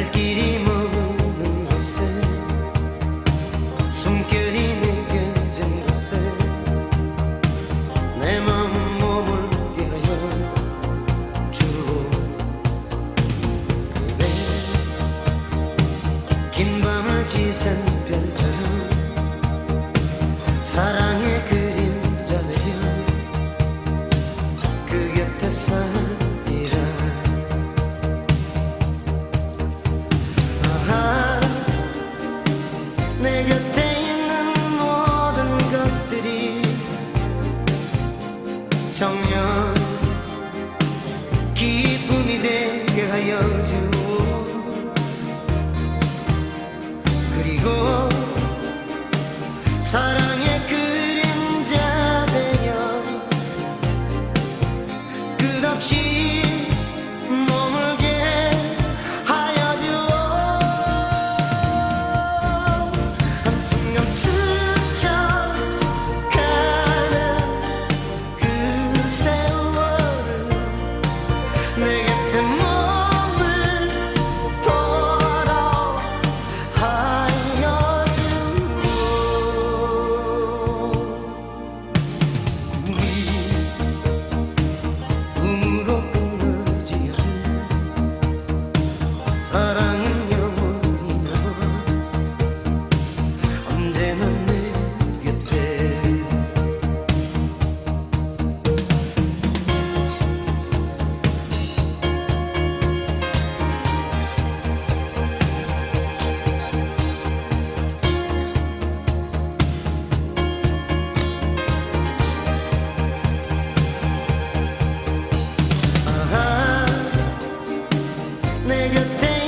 날끼리 머무는 것은 숨결이 느껴진 것은 내 마음 몸을 펴요 주로 그래 긴 밤을 지샌 May you think